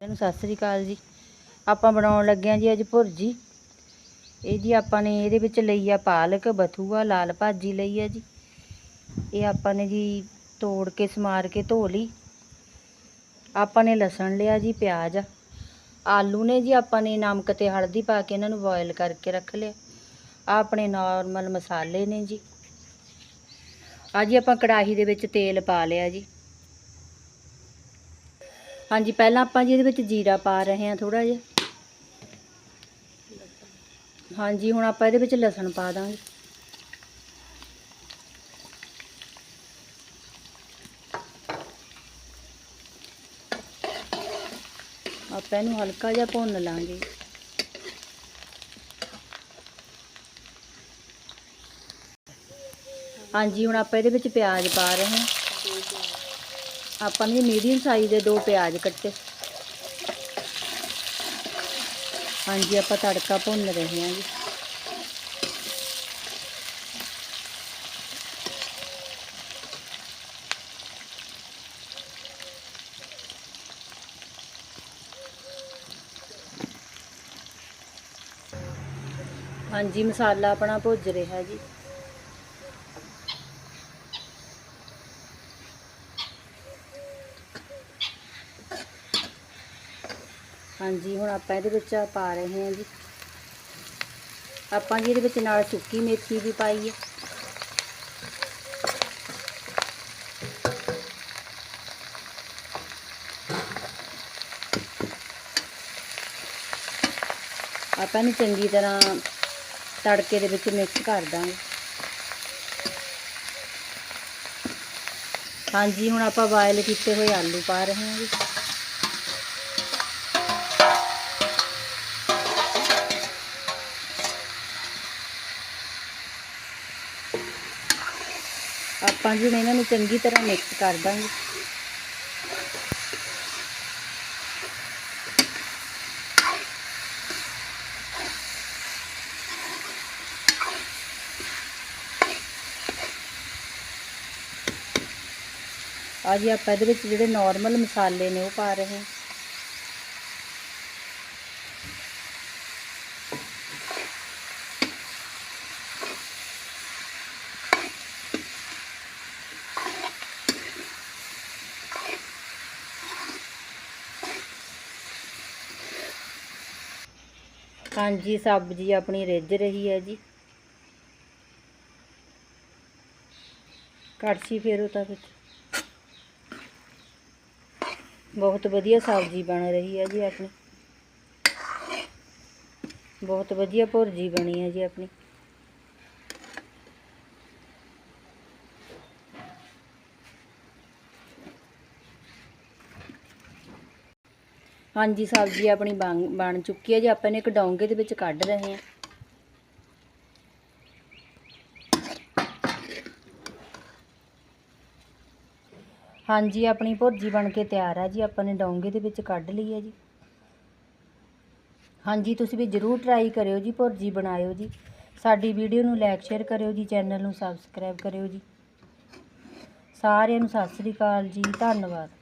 ਨੂੰ ਸਤਿ ਸ੍ਰੀ ਅਕਾਲ ਜੀ। ਆਪਾਂ ਬਣਾਉਣ ਲੱਗੇ ਹਾਂ ਜੀ ਅੱਜ ਭੁਰਜੀ। ਇਹ ਜੀ ਆਪਾਂ ਨੇ ਇਹਦੇ ਵਿੱਚ ਲਈ ਆ ਪਾਲਕ, ਬਥੂਆ, ਲਾਲ ਭਾਜੀ ਲਈ ਆ ਜੀ। ਇਹ ਆਪਾਂ ਨੇ ਜੀ ਤੋੜ ਕੇ, ਸਮਾਰ ਕੇ ਧੋ ਲਈ। ਆਪਾਂ ਨੇ ਲਸਣ ਲਿਆ ਜੀ, ਪਿਆਜ਼। ਆਲੂ ਨੇ ਜੀ ਆਪਾਂ ਨੇ ਨਮਕ ਤੇ ਹਲਦੀ ਪਾ ਕੇ ਇਹਨਾਂ ਨੂੰ ਬੋਇਲ ਕਰਕੇ ਰੱਖ ਲਿਆ। ਆਹ ਆਪਣੇ ਨਾਰਮਲ ਮਸਾਲੇ ਨੇ ਜੀ। ਆ ਜੀ ਆਪਾਂ ਕੜਾਹੀ ਦੇ ਵਿੱਚ ਤੇਲ ਪਾ ਲਿਆ ਜੀ। ਹਾਂਜੀ, ਪਹਿਲਾਂ ਆਪਾਂ ਜੀ ਇਹਦੇ ਵਿੱਚ ਜੀਰਾ ਪਾ ਰਹੇ ਹਾਂ ਥੋੜਾ ਜਿਹਾ। ਹਾਂਜੀ, ਹੁਣ ਆਪਾਂ ਇਹਦੇ ਵਿੱਚ ਲਸਣ ਪਾ ਦਾਂਗੇ। ਆਪਾਂ ਇਹਨੂੰ ਹਲਕਾ ਜਿਹਾ ਭੁੰਨ ਲਾਂਗੇ। ਹਾਂਜੀ, ਹੁਣ ਆਪਾਂ ਇਹਦੇ ਵਿੱਚ ਪਿਆਜ਼ ਪਾ ਰਹੇ ਹਾਂ। ਆਪਾਂ ਨੇ ਮੀਡੀਅਮ ਸਾਈਜ਼ ਦੇ ਦੋ ਪਿਆਜ਼ ਕੱਟੇ। ਹਾਂਜੀ, ਆਪਾਂ ਤੜਕਾ ਭੁੰਨ ਰਹੇ ਹਾਂ ਜੀ। ਹਾਂਜੀ, ਮਸਾਲਾ ਆਪਣਾ ਭੁੱਜ ਰਿਹਾ ਜੀ। ਹਾਂਜੀ, ਹੁਣ ਆਪਾਂ ਇਹਦੇ ਵਿੱਚ ਪਾ ਰਹੇ ਹਾਂ ਜੀ। ਆਪਾਂ ਜੀ ਇਹਦੇ ਵਿੱਚ ਨਾਲ ਸੁੱਕੀ ਮੇਥੀ ਵੀ ਪਾਈ ਹੈ। ਆਪਾਂ ਇਹਨੂੰ ਚੰਗੀ ਤਰ੍ਹਾਂ ਤੜਕੇ ਦੇ ਵਿੱਚ ਮਿਕਸ ਕਰ ਦਾਂਗੇ। ਹਾਂਜੀ, ਹੁਣ ਆਪਾਂ ਬਾਇਲ ਕੀਤੇ ਹੋਏ ਆਲੂ ਪਾ ਰਹੇ ਹਾਂ ਜੀ। ਆਪਾਂ ਜੀ ਇਹਨਾਂ ਨੂੰ ਚੰਗੀ ਤਰ੍ਹਾਂ ਮਿਕਸ ਕਰ ਦਾਂਗੇ। ਆ ਜੀ ਆਪਾਂ ਇਹਦੇ ਵਿੱਚ ਜਿਹੜੇ ਨਾਰਮਲ ਮਸਾਲੇ ਨੇ ਉਹ ਪਾ ਰਹੇ ਹਾਂ। ਹਾਂਜੀ ਸਬਜ਼ੀ ਆਪਣੀ ਰਿੱਝ ਰਹੀ ਹੈ ਜੀ। ਕੜਛੀ ਫੇਰੋ ਤਾਂ ਵਿੱਚ। ਬਹੁਤ ਵਧੀਆ ਸਬਜ਼ੀ ਬਣ ਰਹੀ ਹੈ ਜੀ ਆਪਣੀ। ਬਹੁਤ ਵਧੀਆ ਭੁਰਜੀ ਬਣੀ ਹੈ ਜੀ ਆਪਣੀ। ਹਾਂਜੀ, ਸਬਜ਼ੀ ਆਪਣੀ ਬਣ ਬਣ ਚੁੱਕੀ ਹੈ ਜੀ ਆਪਾਂ ਨੇ ਇੱਕ ਡੋਂਗੇ ਦੇ ਵਿੱਚ ਕੱਢ ਰਹੇ ਹਾਂ। ਹਾਂਜੀ, ਆਪਣੀ ਭੁਰਜੀ ਬਣ ਕੇ ਤਿਆਰ ਆ ਜੀ, ਆਪਾਂ ਨੇ ਡੋਂਗੇ ਦੇ ਵਿੱਚ ਕੱਢ ਲਈ ਹੈ ਜੀ। ਹਾਂਜੀ, ਤੁਸੀਂ ਵੀ ਜ਼ਰੂਰ ਟਰਾਈ ਕਰਿਓ ਜੀ, ਭੁਰਜੀ ਬਣਾਇਓ ਜੀ। ਸਾਡੀ ਵੀਡੀਓ ਨੂੰ ਲਾਈਕ ਸ਼ੇਅਰ ਕਰਿਓ ਜੀ ਚੈਨਲ ਨੂੰ ਸਬਸਕ੍ਰਾਈਬ ਕਰਿਓ ਜੀ। ਸਾਰਿਆਂ ਨੂੰ ਸਤਿ ਸ੍ਰੀ ਅਕਾਲ ਜੀ, ਧੰਨਵਾਦ।